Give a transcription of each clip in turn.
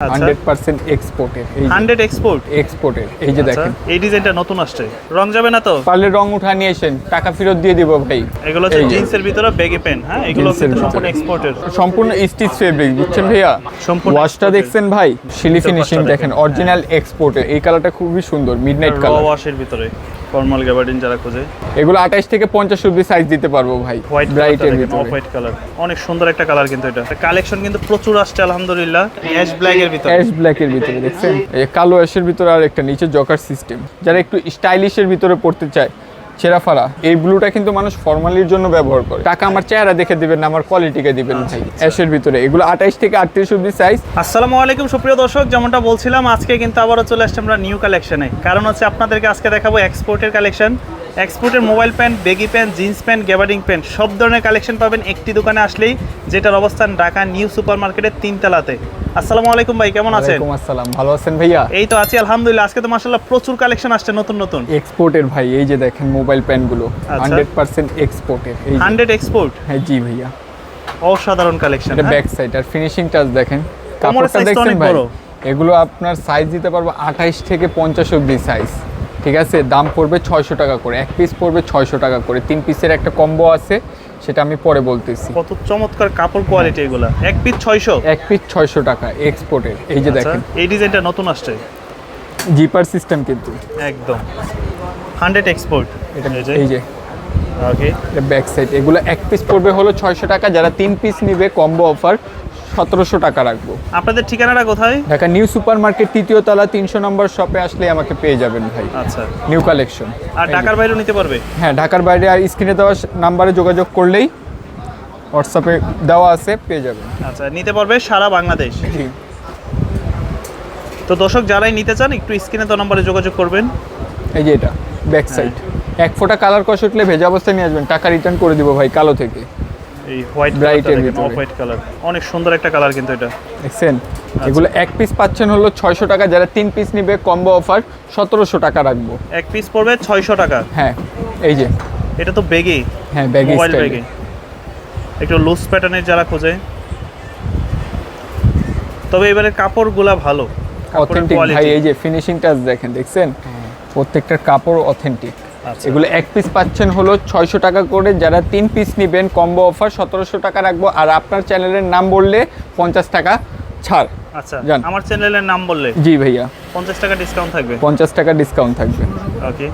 আচ্ছা। Hundred percent এক্সপোর্টের এই হান্ড্রেড এক্সপোর্ট এক্সপোর্টের এই যে দেখেন। এই ডিজাইনটা নতুন আসছে। রং যাবে না তো? পারলে রং উঠা নিয়ে টাকা ফেরত দিয়ে দিব ভাই। এগুলো হচ্ছে। জিন্সের ভিতরে পেন হ্যাঁ? এগুলো। সম্পূর্ণ এক্সপোর্টের সম্পূর্ণ স্টিচ ফেব্রিক বুঝছেন ভাইয়া? সম্পূর্ণ ওয়াশটা দেখছেন ভাই? শিলি ফিনিশিং দেখেন। অরিজিনাল এক্সপোর্টের এই কালারটা খুবই সুন্দর মিডনাইট কালার ওয়াশের ভিতরে ফর্মাল গ্যাবার্ডিন যারা খোঁজে। এগুলো আঠাইশ থেকে পঞ্চাশ অব্দি সাইজ দিতে পারব ভাই হোয়াইট ব্রাইটের ভিতরে। হোয়াইট কালার অনেক সুন্দর একটা কালার কিন্তু এটা। কালেকশন কিন্তু প্রচুর আসছে আলহামদুলিল্লাহ। অ্যাশ ব্ল্যাক এর ভিতরে। অ্যাশ ব্ল্যাকের ভিতরে দেখছেন? এই কালো অ্যাশের ভিতরে আর একটা নিচে জকার সিস্টেম যারা একটু স্টাইলিশের ভিতরে পড়তে চায় ছেঁড়াফাড়া এই ব্লুটা কিন্তু মানুষ ফর্মালির জন্য ব্যবহার করে। টাকা আমার চেহারা দেখে দিবেন না আমার কোয়ালিটিকে দিবেন ভাই অ্যাশের ভিতরে এগুলো আঠাইশ থেকে আটত্রিশ অব্দি সাইজ আসসালামু আলাইকুম সুপ্রিয় দর্শক যেমনটা বলছিলাম আজকে কিন্তু আবারও চলে আসছে আমরা নিউ কালেকশনে কারণ হচ্ছে আপনাদেরকে আজকে দেখাবো এক্সপোর্টের কালেকশন এক্সপোর্টের mobile pant baggy pant jeans pant gabardine pant সব ধরনের কালেকশন পাবেন একটি দোকানে আসলেই যেটার অবস্থান ঢাকা নিউ সুপার মার্কেটের তিনতলাতে। আসসালামু আলাইকুম ভাই কেমন আছেন? আসসালাম ভালো আছেন ভাইয়া? এই তো আছি আলহামদুলিল্লাহ। আজকে তো মাসাল্লাহ প্রচুর কালেকশন আসছে নতুন নতুন। এক্সপোর্টের ভাই এই যে দেখেন মোবাইল আচ্ছা। হান্ড্রেড পার্সেন্ট এক্সপোর্টের এই যে। Hundred export? হ্যাঁ জি ভাইয়া। অসাধারণ কালেকশন এটা ব্যাক সাইড আর ফিনিশিং টাচ দেখেন। কাপড়টা দেখছেন ভাই? এগুলো আপনার সাইজ দিতে পারব আঠাইশ থেকে পঞ্চাশ অব্দি সাইজ ঠিক আছে? দাম পড়বে ছয়শো টাকা করে। এক পিস পড়বে ছয়শো টাকা করে। তিন পিসের একটা কম্বো আছে সেটা আমি পরে বলতেছি। কত চমৎকার কাপড় কোয়ালিটি এগুলো। এক পিস ছয়শো? এক পিস ছয়শো টাকা এক্সপোর্টের এই যে দেখেন। এই ডিজাইনটা নতুন আসছে? জিপার সিস্টেম কিন্তু। একদম। হান্ড্রেড এক্সপোর্ট এটা এই যে। ওকে ব্যাক সাইড এগুলো এক পিস পড়বে হলো ছয়শো টাকা। যারা তিন পিস নিবে কম্বো অফার সতেরোশো টাকা রাখব। আপনাদের ঠিকানাটা কোথায়? ঢাকা নিউ সুপার মার্কেট তৃতীয় তলা তিনশো নম্বর শপে আসলে আমাকে পেয়ে যাবেন ভাই। আচ্ছা। New collection. আর ঢাকার বাইরেও নিতে পারবে? হ্যাঁ ঢাকার বাইরে আর স্ক্রিনে দেওয়া নাম্বারে যোগাযোগ করলেই হোয়াটসঅ্যাপে দেওয়া আছে পেয়ে যাবেন। আচ্ছা নিতে পারবে সারা বাংলাদেশ। তো দর্শক যারাই নিতে চান একটু স্ক্রিনে তো নম্বরে যোগাযোগ করবেন। এই যে এটা ব্যাক সাইড এক ফোঁটা কালার কষ উঠলে ভেজা অবস্থায় নিয়ে আসবেন। টাকা রিটার্ন করে দিব ভাই কালো থেকে। এই হোয়াইট এর ভিতরে। হোয়াইট কালার অনেক সুন্দর একটা কালার কিন্তু এটা। দেখছেন এগুলো এক পিস পাচ্ছেন হলো ছয়শো টাকা যারা তিন পিস নিবে কম্বো অফার সতেরোশো টাকা রাখব। এক পিস পড়বে ছয়শো টাকা। হ্যাঁ এই যে। এটা তো বেগে হ্যাঁ ব্যাগি মোবাইল স্টাইল একটু লুজ প্যাটার্নের যারা খোঁজে। তবে এবারে কাপড়গুলা ভালো অথেন্টিক ভাই এই যে ফিনিশিং টাচ দেখেন দেখছেন? প্রত্যেকটার কাপড় অথেন্টিক আচ্ছা। এগুলো এক পিস পাচ্ছেন হলো ছয়শো টাকা করে। যারা তিন পিস নেবেন কম্বো অফার সতেরোশো টাকা রাখব। আর আপনার চ্যানেলের নাম বললে পঞ্চাশ টাকা ছাড়। আচ্ছা। আমার চ্যানেলের নাম বললে? জি ভাইয়া। পঞ্চাশ টাকা ডিসকাউন্ট থাকবে? পঞ্চাশ টাকা ডিসকাউন্ট থাকবে। ওকে।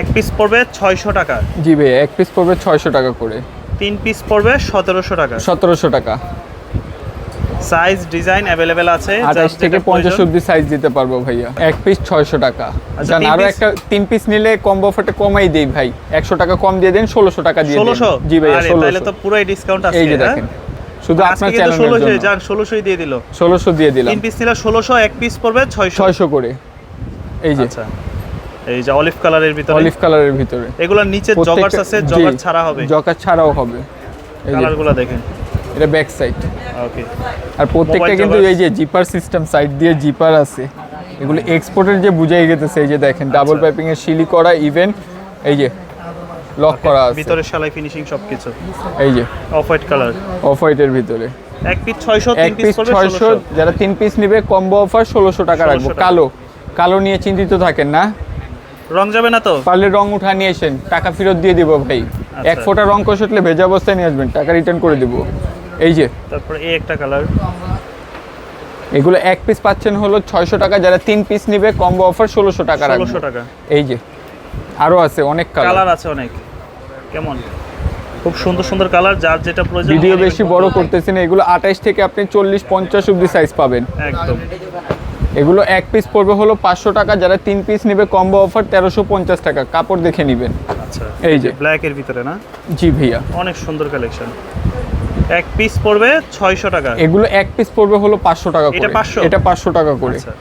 এক পিস পড়বে ছয়শো টাকা? জি ভাইয়া এক পিস পড়বে ছয়শো টাকা করে। তিন পিস পড়বে সতেরোশো টাকা? সতেরোশো টাকা। সাইজ ডিজাইন অ্যাভেলেবেল আছে যার আঠাশ যেটা থেকে পঞ্চাশ প্রয়োজন। অব্দি সাইজ দিতে পারব ভাইয়া। এক পিস ছয়শো টাকা। আচ্ছা, জান আরও একটা তিন পিস নিলে কম্বো অফারটা কমাই দেই ভাই। একশো টাকা কম দিয়ে দেন ষোলোশো টাকা দিয়ে দেন। ষোলোশো? জি ভাইয়া আরে, তাহলে ষোলোশো তো পুরোই ডিসকাউন্ট আছে এই যে হ্যাঁ? দেখেন। শুধু আপনার চ্যানেলের ষোলোশো জন্য। যান ষোলোশোই দিয়ে দিল। ষোলোশো দিয়ে দিলাম। তিন পিস নিলে ষোলোশো এক পিস পড়বে ছয়শো। ছয়শো করে। এই যে। আচ্ছা। এই যে অলিভ কালারের ভিতরে। অলিভ কালারের ভিতরে। এগুলোর নিচে জগার্স আছে জগার ছাড়া হবে। জকার ছাড়াও হবে। কালারগুলো দেখেন। এটা ব্যাক সাইড ওকে আর প্রত্যেকটা কিন্তু এই যে জিপার সিস্টেম সাইড দিয়ে জিপার আছে। এগুলো এক্সপোর্টের যে বুঝাই গেতেছে এই যে দেখেন ডাবল আচ্ছা। পাইপিং এর শিলি করা ইভেন এই যে লক করা আছে। ভিতরে সেলাই ফিনিশিং সবকিছু। এই যে। অফ হোয়াইট কালার অফ হোয়াইটের ভিতরে। এক পিস ছয়শো এক তিন পিস ছয়শো ষোলোশো। যারা তিন পিস নেবে কম্বো অফার ষোলোশো টাকা রাখব। কালো। কালো নিয়ে চিন্তিত থাকেন না। রং যাবে না তো? পারলে রং উঠা নিয়ে এসেন টাকা ফেরত দিয়ে দিব ভাই। আচ্ছা। এক ফোঁটা রং কষ উঠলে ভেজা অবস্থায় নিয়ে আসবেন। টাকা রিটার্ন করে দিব। এই যে। তারপরে এই একটা কালার এগুলো এক পিস পাচ্ছেন হলো ছয়শো টাকা যারা তিন পিস নিবে কম্বো অফার ষোলোশো টাকা ষোলোশো টাকা। এই যে আরও আছে অনেক কালার কালার আছে অনেক। কেমন? খুব সুন্দর সুন্দর কালার যার যেটা প্রয়োজন ভিডিও বেশি বড় করতেছি না এগুলো আঠাইশ থেকে আপনি চল্লিশ পঞ্চাশ অব্দি সাইজ পাবেন। একদম। এগুলো এক পিস পড়বে হলো পাঁচশো টাকা যারা তিন পিস নেবে কম্বো অফার তেরোশো পঞ্চাশ টাকা কাপড় দেখে নেবেন। আচ্ছা। এই যে। ব্ল্যাক এর ভিতরে না? জি ভাইয়া। অনেক সুন্দর কালেকশন এক পিস পড়বে ছয়শো টাকা। এগুলো এক পিস পড়বে হলো পাঁচশো টাকা এটা করে। 500? এটা পাঁচশো টাকা করে। আচ্ছা।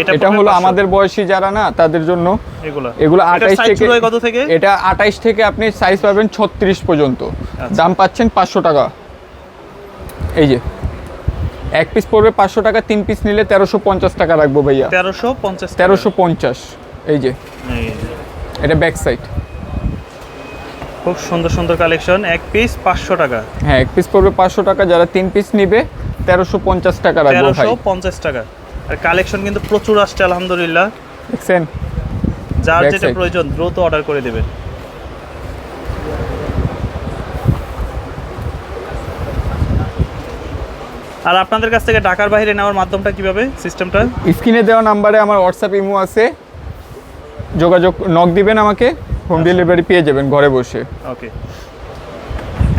এটা এটা হলো আমাদের বয়সী যারা না তাদের জন্য এগুলো। এগুলো এটার আঠাইশ size থেকে কত থেকে? এটা আঠাইশ থেকে আপনি সাইজ পাবেন ছত্রিশ পর্যন্ত। আচ্ছা। দাম পাচ্ছেন পাঁচশো টাকা। এই যে এক পিস পড়বে পাঁচশো টাকা তিন পিস নিলে তেরোশো পঞ্চাশ টাকা রাখব ভাইয়া। তেরোশো পঞ্চাশ টাকা। তেরোশো পঞ্চাশ। এই যে এই যে। এটা ব্যাক সাইড খুব সুন্দর সুন্দর কালেকশন। এক পিস পাঁচশো টাকা। হ্যাঁ এক পিস পড়বে পাঁচশো টাকা যারা তিন পিস নিবে তেরোশো পঞ্চাশ টাকা রাখব তেরোশো পঞ্চাশ টাকা। আর কালেকশন কিন্তু প্রচুর আসছে আলহামদুলিল্লাহ। দেখছেন? যার যেটা প্রয়োজন দ্রুত অর্ডার করে দেবেন। আর আপনাদের কাছ থেকে ঢাকার বাইরে নেওয়ার মাধ্যমটা কীভাবে সিস্টেমটা? স্ক্রিনে দেওয়া নাম্বারে আমার হোয়াটসঅ্যাপ ইমো আছে। যোগাযোগ নক দিবেন আমাকে। হোম ডেলিভারি পেয়ে যাবেন ঘরে বসে। ওকে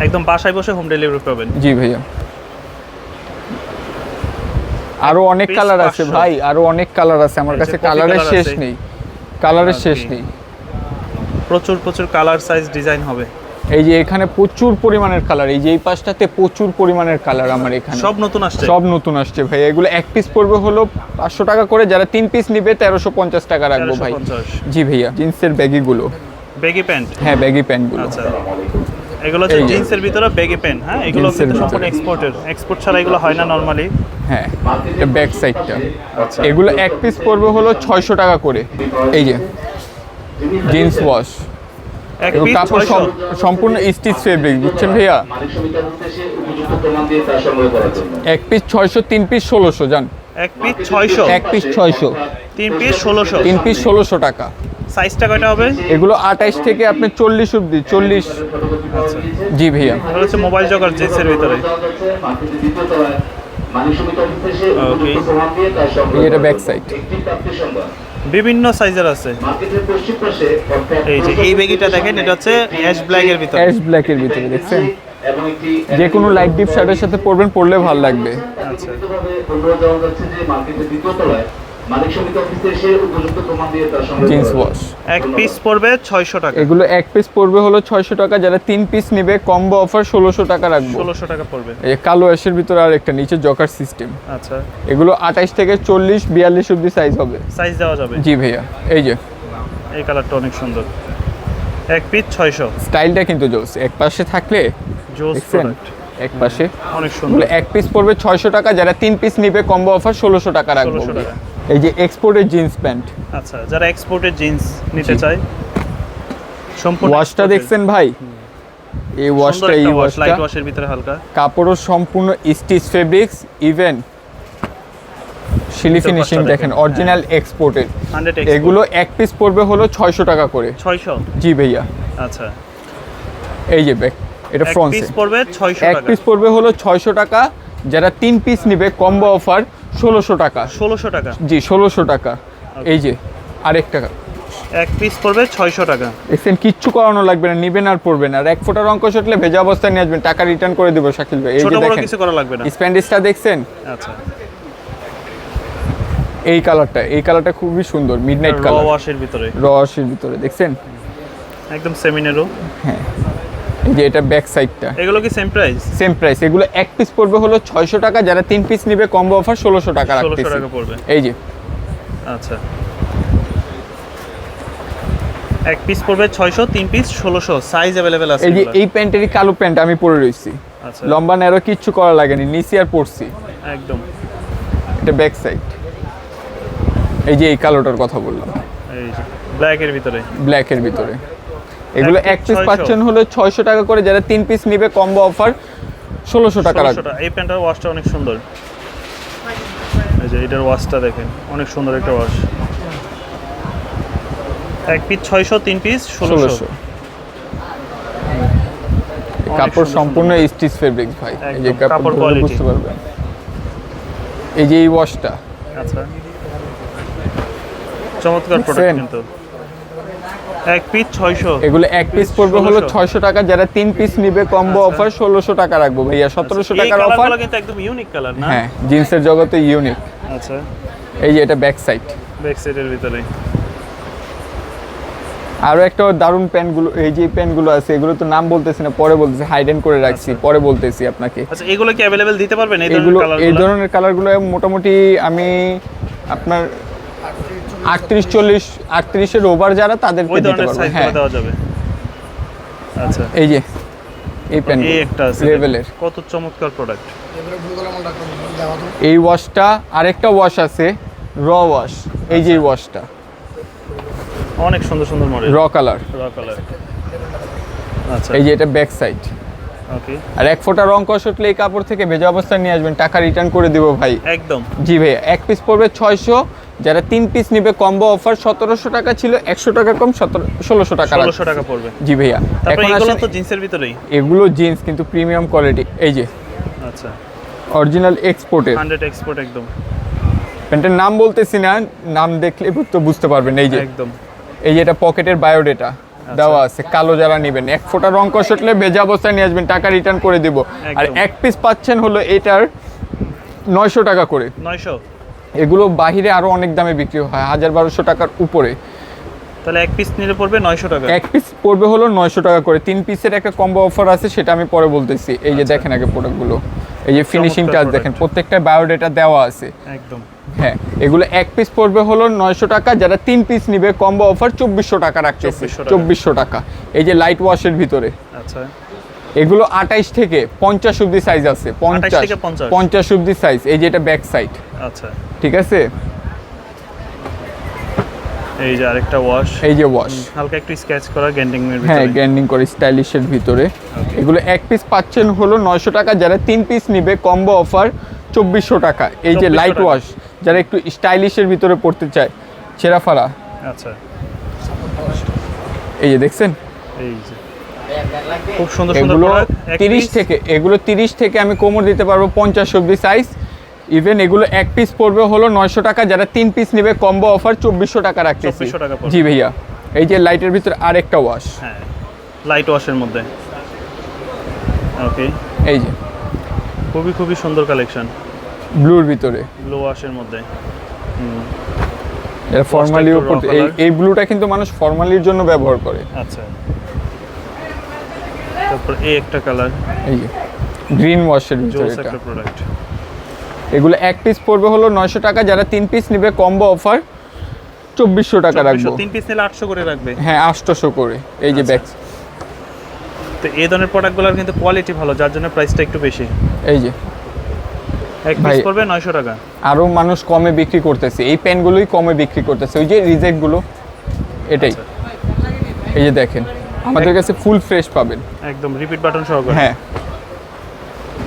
একদম বাসায় বসে হোম ডেলিভারি পাবেন। জি ভাইয়া। আরও অনেক কালার আছে ভাই আরও অনেক কালার আছে। আমার কাছে কালারের শেষ নেই। কালারের শেষ নেই। প্রচুর প্রচুর কালার সাইজ ডিজাইন হবে। এই যে এখানে প্রচুর পরিমাণের কালার এই যে এই পাশটাতে প্রচুর পরিমাণের কালার আমার এখানে। সব নতুন আসছে। সব নতুন আসছে ভাই। এগুলো এক পিস পড়বে হলো পাঁচশো টাকা করে। যারা তিন পিস নিবে তেরোশো পঞ্চাশ টাকা রাখব ভাই। জি ভাইয়া জিন্সের ব্যাগিগুলো বেগি প্যান্ট হ্যাঁ ব্যাগি প্যান্টগুলো আচ্ছা। এগুলো হচ্ছে। জিন্সের ভিতরে বেগি প্যান্ট হ্যাঁ? এগুলো কিন্তু সম্পূর্ণ এক্সপোর্টের এক্সপোর্ট ছাড়া এগুলো হয় না নরমালি হ্যাঁ এটা ব্যাক সাইডটা আচ্ছা। এগুলো এক পিস পড়বে হলো ছয়শো টাকা করে। এই যে জিন্স ওয়াশ কাপড় সম্পূর্ণ স্টিচ ফেব্রিক বুঝছেন ভাইয়া? এক পিস ছয়শো তিন পিস ষোলোশো জান। এক পিস ছয়শো? এক পিস ছয়শো। তিন পিস ষোলোশো? তিন পিস ষোলোশো টাকা। সাইজটা কয়টা হবে? এগুলো আঠাইশ থেকে আপনি চল্লিশ অব্দি চল্লিশ। জি ভাইয়া। এগুলো হচ্ছে মোবাইল জগার জিন্সের ভিতরে। এটা side। একটি বিভিন্ন সাইজের আছে। এই যে এই বেগিটা দেখেন এটা হচ্ছে অ্যাশ ব্ল্যাক এর ভিতরে। অ্যাশ ব্ল্যাকের ভিতরে দেখছেন? যে কোনো লাইট ডিপ শার্টের সাথে পরবেন পরলে ভালো লাগবে। আচ্ছা। অনুরোধ যাচ্ছে যে মার্কেটের দ্বিতীয় তলায় মালিক সমিতি অফিসে এসে উপযুক্ত প্রমাণ দিয়ে তা সংগ্রহ জিন্স ওয়াশ। এক পিস পড়বে ছয়শো টাকা। এগুলো এক পিস পড়বে হলো ছয়শো টাকা যারা তিন পিস নেবে কম্বো অফার ষোলোশো টাকা রাখব। ষোলোশো টাকা পড়বে। এই কালো অ্যাশের ভিতরে আর একটা নিচে জকার সিস্টেম আচ্ছা। এগুলো আঠাইশ থেকে চল্লিশ বিয়াল্লিশ অব্দি সাইজ হবে। সাইজ দেওয়া যাবে। জি ভাইয়া এই যে। এই কালারটা অনেক সুন্দর। এক পিস ছয়শো। স্টাইলটা কিন্তু জোস। এক পাশে থাকলে জোস প্রোডাক্ট এক পাশে। অনেক সুন্দর। এক পিস পড়বে ছয়শো টাকা যারা তিন পিস নিবে কম্বো অফার ষোলোশো টাকা রাখব। 1600 টাকা। এই যে এক্সপোর্টের জিন্স প্যান্ট আচ্ছা যারা এক্সপোর্টের জিন্স নিতে চায় সম্পূর্ণ ওয়াশটা দেখছেন ভাই? এই ওয়াশটা এই ওয়াশ ওয়াশটা লাইট ওয়াশের ভিতরে হালকা। কাপড়ও সম্পূর্ণ স্টিচ ফেব্রিক্স ইভেন শিলি ফিনিশিং দেখেন অরিজিনাল এক্সপোর্টেড 100 এগুলো এক পিস পড়বে হলো ছয়শো টাকা করে। ছয়শো? জি ভাইয়া। আচ্ছা। এই যে ব্যাগ এটা এক ফ্রন্ট পিস পড়বে ছয়শো এক পিস পড়বে হলো ছয়শো টাকা। যারা তিন পিস নিবে কম্বো অফার ষোলোশো টাকা। ষোলোশো টাকা? জি ষোলোশো টাকা। এই যে আরেক টাকা এক পিস পড়বে ছয়শো টাকা। দেখছেন কিচ্ছু করানো লাগবে না নিবেন আর পড়বেন আর এক ফোটার অঙ্ক সটলে ভেজা অবস্থায় নিয়ে আসবেন টাকা রিটার্ন করে দেবো শাকিল ভাই। এই যে দেখেন কিছু করা লাগবে না। স্প্যান্ডিসটা দেখছেন? আচ্ছা। এই কালারটা এই কালারটা খুবই সুন্দর মিডনাইট কালার ওয়াশের ভিতরে। রসের ভিতরে দেখছেন? একদম সেমিনেরও এই যে এটা ব্যাক সাইডটা এগুলো কি সেম প্রাইস সেম প্রাইস এগুলো এক পিস পড়বে হলো ছয়শো টাকা যারা তিন পিস নিবে কম্বো অফার ষোলোশো টাকা ষোলোশো রাখতেছি। টাকা পড়বে। এই যে। আচ্ছা। এক পিস পড়বে ছয়শো তিন পিস ষোলোশো। সাইজ অ্যাভেলেবেল আছে এই যে এই প্যান্টেরই কালো প্যান্ট আমি পরে রয়েছি। আচ্ছা। লম্বা ন্যারো কিচ্ছু করা লাগেনি নিচে আর পরছি। একদম। এটা ব্যাক সাইড এই যে এই কালোটার কথা বললাম। এই যে ব্ল্যাকের ভিতরে। ব্ল্যাকের ভিতরে। এগুলো এক পিস 600 পাচ্ছেন হলো ছয়শো। টাকা করে যারা তিন পিস নিবে কম্বো অফার ষোলোশো টাকা 1600 রাখবে টাকা। এই প্যান্টার ওয়াশটা অনেক সুন্দর। এই যে এটার ওয়াশটা দেখেন অনেক সুন্দর একটা ওয়াশ এক পিস ছয়শো তিন পিস ষোলোশো। কাপড় সম্পূর্ণ স্টিচ ফেব্রিক ভাই। এই যে কাপড় কাপড় বুঝতে পারবেন। এই যে এই ওয়াশটা আচ্ছা। চমৎকার প্রোডাক্ট কিন্তু। এক পিস ছয়শো। এগুলো এক পিস পড়বে হলো 1600 ছয়শো টাকা। যারা তিন পিস নিবে কম্বো আচ্ছা। অফার ষোলোশো টাকা রাখব ভাইয়া। সতেরোশো এই টাকার অফার কিন্তু একদম ইউনিক কালার না? হ্যাঁ জিন্সের জগতে ইউনিক আচ্ছা। এই যে এটা ব্যাক সাইড ব্যাক সাইডের ভিতরে। আরও একটা দারুণ প্যান্টগুলো এই যে প্যান্টগুলো আছে এগুলো তো নাম বলতেছি না পরে বলতেছি হাইডেন করে রাখছি পরে বলতেছি আপনাকে। আচ্ছা এগুলো কি অ্যাভেলেবেল দিতে পারবেন এই ধরনের এই ধরনের কালারগুলো মোটামুটি আমি আপনার আটত্রিশ চল্লিশ আটত্রিশের ওভার যারা সাইজ হ্যাঁ। দেওয়া যাবে। আচ্ছা। এই যে এই প্যান্ট একটা লেভেলের কত চমৎকার প্রোডাক্ট এই ওয়াশটা আরেকটা ওয়াশ আছে র ওয়াশ এই যে ওয়াশটা অনেক সুন্দর সুন্দর মডেল র কালার র কালার আচ্ছা। এই যে এটা ব্যাক সাইড আর এক ফোঁটা রং কষ উঠলে এই কাপড় থেকে ভেজা অবস্থায় নিয়ে আসবেন টাকা রিটার্ন করে দিব ভাই। একদম। জি ভাই এক পিস পড়বে ছয়শো যারা তিন পিস নিবে কম্বো অফার সতেরোশো টাকা ছিল একশো টাকা কম সতেরো ষোলোশো টাকা ষোলোশো টাকা পড়বে। জি ভাইয়া এখন এগুলো তো জিন্সের ভিতরেই। এগুলো জিন্স কিন্তু প্রিমিয়াম কোয়ালিটি এই যে। আচ্ছা। অরিজিনাল এক্সপোর্টের হান্ড্রেড এক্সপোর্ট একদম। প্যান্টের নাম বলতেছি না নাম দেখলে তো বুঝতে পারবেন এই যে। একদম। এই যে এটা পকেটের বায়োডেটা দেওয়া আছে কালো যারা নেবেন এক ফোঁটা রং কষটলে ভেজা অবস্থায় নিয়ে আসবেন টাকা রিটার্ন করে দিব। আর এক পিস পাচ্ছেন হলো এটার নয়শো টাকা করে। নয়শো? এগুলো বাহিরে আরও অনেক দামে বিক্রি হয় হাজার বারোশো টাকার উপরে। তাহলে এক পিস নিলে পড়বে নয়শো টাকা। এক পিস পড়বে হলো নয়শো টাকা করে। তিন পিসের একটা কম্বো অফার আছে সেটা আমি পরে বলতেছি। এই যে দেখেন আগে প্রোডাক্টগুলো এই যে ফিনিশিং আচ্ছা। টাচ দেখেন প্রত্যেকটা বায়োডেটা দেওয়া আছে। একদম। হ্যাঁ এগুলো এক পিস পড়বে হলো নয়শো টাকা। যারা তিন পিস নিবে কম্বো অফার চব্বিশশো টাকা রাখতেছে। চব্বিশশো টাকা। এই যে লাইট ওয়াশের ভিতরে। আচ্ছা। এগুলো আঠাইশ থেকে পঞ্চাশ অব্দি সাইজ আছে পঞ্চাশ। পঞ্চাশ। অব্দি সাইজ এই যে এটা ব্যাক সাইড আচ্ছা। ঠিক আছে? এই যে আরেকটা ওয়াশ এই যে ওয়াশ হালকা একটু স্কেচ করা গ্যান্ডিং এর হ্যাঁ ভিতরে। গ্যান্ডিং করে স্টাইলিশের ভিতরে। এগুলো এক পিস পাচ্ছেন হলো নয়শো টাকা যারা তিন পিস নিবে কম্বো অফার চব্বিশশো টাকা। এই যে লাইট ওয়াশ যারা একটু স্টাইলিশের ভিতরে পড়তে চায়। ছেঁড়াফাড়া আচ্ছা। এই যে দেখছেন? এই যে। খুব সুন্দর সুন্দর এগুলো তিরিশ থেকে এগুলো তিরিশ থেকে আমি কোমর দিতে পারব পঞ্চাশ অব্দি সাইজ ইভেন এগুলো এক পিস পড়বে হলো নয়শো টাকা যারা তিন পিস নেবে কম্বো অফার চব্বিশশো টাকা রাখতেছি। 2400 টাকা পড়বে। জি ভাইয়া এই যে লাইটের ভিতরে আরেকটা ওয়াশ হ্যাঁ লাইট ওয়াশের মধ্যে। ওকে এই যে। খুবই খুবই সুন্দর কালেকশন ব্লুর ভিতরে। ব্লু ওয়াশের মধ্যে। হুম, এটা ফর্মালি উপর এই ব্লুটা কিন্তু মানুষ ফর্মালির জন্য ব্যবহার করে। আচ্ছা। তারপর এই একটা কালার এই গ্রিন ওয়াশের ভিতরে এটা। প্রোডাক্ট এগুলো এক পিস পড়বে হলো নয়শো টাকা যারা তিন পিস নেবে কম্বো অফার চব্বিশশো টাকা রাখব। তিন পিস নিলে আটশো করে রাখবে। হ্যাঁ আটশোশো করে এই যে আচ্ছা। ব্যাক তো এই ধরনের প্রোডাক্টগুলোর কিন্তু কোয়ালিটি ভালো যার জন্য প্রাইসটা একটু বেশি। এই যে। এক পিস পড়বে নয়শো টাকা। আরও মানুষ কমে বিক্রি করতেছে এই প্যান্টগুলোই কমে বিক্রি করতেছে ওই যে রিজেক্টগুলো এটাই। আচ্ছা। এই যে দেখেন আমাদের কাছে ফুল ফ্রেশ পাবেন। একদম রিপিট বাটন সহকারে। হ্যাঁ।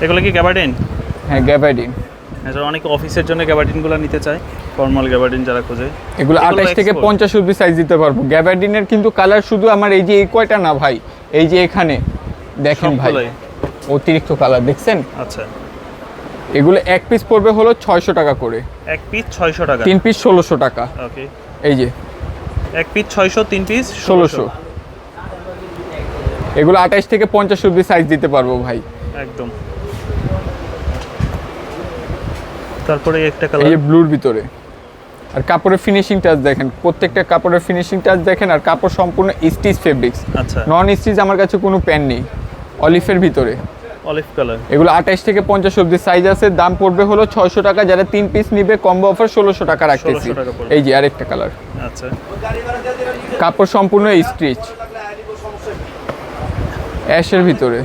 এগুলো কি গ্যাবার্ডিন হ্যাঁ গ্যাবাইডিন এছাড়া অনেকে অফিসের জন্য গ্যাবার্ডিনগুলো নিতে চায় ফর্মাল গ্যাবার্ডিন যারা খোঁজে এগুলো আঠাশ থেকে। পঞ্চাশ অব্দি সাইজ দিতে পারব। গ্যাবার্ডিনের কিন্তু কালার শুধু আমার এই যে এই কয়টা না ভাই এই যে এখানে দেখেন ভাই অতিরিক্ত কালার দেখছেন? আচ্ছা। এগুলো এক পিস পড়বে হলো ছয়শো টাকা করে। এক পিস ছয়শো টাকা। তিন পিস ষোলোশো টাকা। ওকে এই যে। এক পিস ছয়শো তিন পিস ষোলোশো। এগুলো আঠাশ থেকে পঞ্চাশ অব্দি সাইজ দিতে পারব ভাই। একদম। তারপরে এই একটা কালার যে ব্লুর ভিতরে। আর কাপড়ের ফিনিশিং টাচ দেখেন প্রত্যেকটা কাপড়ের ফিনিশিং টাচ দেখেন আর কাপড় সম্পূর্ণ স্টিচ ফেব্রিক্স আচ্ছা। নন স্টিচ আমার কাছে কোনো প্যান নেই অলিফের ভিতরে। অলিভ কালার এগুলো আঠাশ থেকে পঞ্চাশ অব্দি সাইজ আছে দাম পড়বে হলো ছয়শো টাকা যারা তিন পিস নিবে কম্বো অফার ষোলোশো টাকা রাখতেছি। 1600 টাকা পড়বে। এই যে আরেকটা কালার আচ্ছা। কাপড় সম্পূর্ণ স্টিচ অ্যাশের ভিতরে।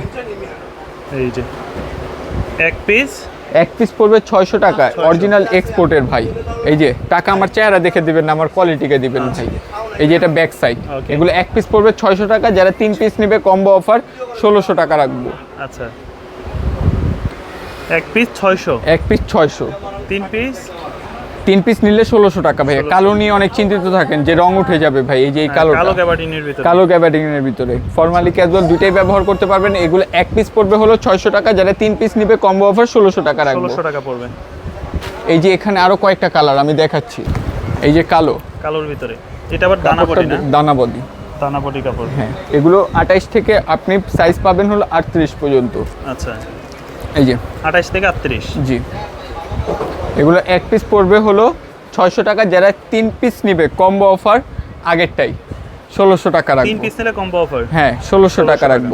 এই যে। এক পিস এক পিস পড়বে ছয়শো টাকা। অরিজিনাল এক্সপোর্টের ভাই। এই যে টাকা আমার চেহারা দেখে দিবেন না আমার কোয়ালিটিকে দিবেন ভাই। এই যে এটা ব্যাক সাইড এগুলো এক পিস পড়বে ছয়শো টাকা। যারা তিন পিস নেবে কম্বো অফার ষোলোশো টাকা রাখব। আচ্ছা। এক পিস ছয়শো। এক পিস ছয়শো। তিন পিস তিন পিস নিলে ষোলোশো টাকা ভাই কালো নিয়ে অনেক চিন্তিত থাকেন যে রং উঠে যাবে ভাই এই যে এই কালো কালো গ্যাবার্ডিনের ভিতরে। কালো ভিতরে। ফর্মালি ক্যাজুয়াল দুইটাই ব্যবহার করতে পারবেন। এগুলো এক পিস পড়বে হলো ছয়শো টাকা। যারা তিন পিস নিবে কম্বো অফার ষোলোশো টাকা রাখব। ষোলোশো টাকা পড়বে। এই যে এখানে আরও কয়েকটা কালার আমি দেখাচ্ছি। এই যে কালো। কালোর ভিতরে। এটা আবার দানা বডি না? দানাবদি দানা বডি কাপড়। হ্যাঁ এগুলো আঠাইশ থেকে আপনি সাইজ পাবেন হলো আটত্রিশ পর্যন্ত। আচ্ছা। এই যে। আঠাশ থেকে আটত্রিশ। জি। এগুলো এক পিস পড়বে হলো ছয়শো টাকা যারা তিন পিস নিবে কম্বো অফার আগেরটাই। ষোলোশো টাকা তিন রাখব। পিস নিলে কম্বো অফার হ্যাঁ ষোলোশো টাকা রাখব।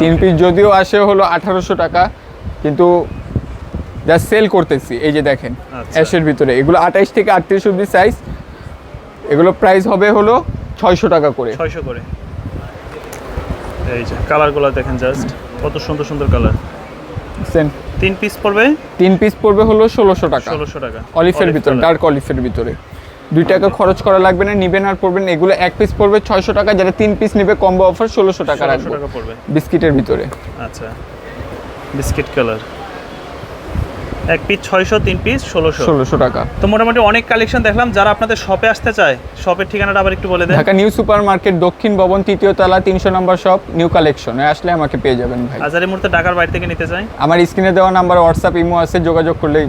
তিন পিস যদিও আসে হলো আঠারোশো টাকা কিন্তু যা সেল করতেছি এই যে দেখেন আচ্ছা। অ্যাশের ভিতরে। এগুলো আঠাইশ থেকে আটত্রিশ অব্দি সাইজ এগুলো প্রাইস হবে হলো ছয়শো টাকা করে। ছয়শো করে। এই যে কালারগুলো দেখেন জাস্ট কত সুন্দর সুন্দর কালার বুঝছেন? তিন পিস পড়বে? তিন পিস পড়বে হলো ষোলোশো টাকা। ষোলোশো টাকা। অলিফের ভিতরে ডার্ক অলিফের ভিতরে। দুই টাকা খরচ করা লাগবে না নিবেন আর পড়বেন এগুলো এক পিস পড়বে ছয়শো টাকা যারা তিন পিস নেবে কম্বো অফার ষোলোশো টাকা ষোলোশো টাকা পড়বে। বিস্কিটের ভিতরে। আচ্ছা। বিস্কিট কালার এক পিস ছয়শো তিন পিস ষোলোশো। ষোলোশো টাকা। তো মোটামুটি অনেক কালেকশন দেখলাম যারা আপনাদের শপে আসতে চায় শপের ঠিকানাটা আবার একটু বলে দেন। ঢাকা নিউ সুপার মার্কেট দক্ষিণ ভবন তৃতীয় তলা তিনশো নম্বর শপ নিউ কালেকশন আসলে আমাকে পেয়ে যাবেন ভাই। আজ এই মুহূর্তে ঢাকার বাইরে থেকে নিতে চাই? আমার স্ক্রিনে দেওয়া নাম্বার হোয়াটসঅ্যাপ ইমো আছে যোগাযোগ করলেই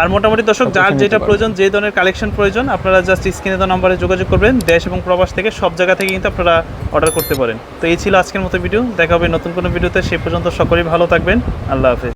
আর মোটামুটি দর্শক যার যেটা প্রয়োজন যে ধরনের কালেকশন প্রয়োজন আপনারা জাস্ট স্ক্রিনে দেওয়া নাম্বারে যোগাযোগ করবেন। দেশ এবং প্রবাস থেকে সব জায়গা থেকে কিন্তু আপনারা অর্ডার করতে পারেন। তো এই ছিল আজকের মতো ভিডিও দেখা হবে নতুন কোনো ভিডিওতে সে পর্যন্ত সকলেই ভালো থাকবেন। আল্লাহ হাফেজ।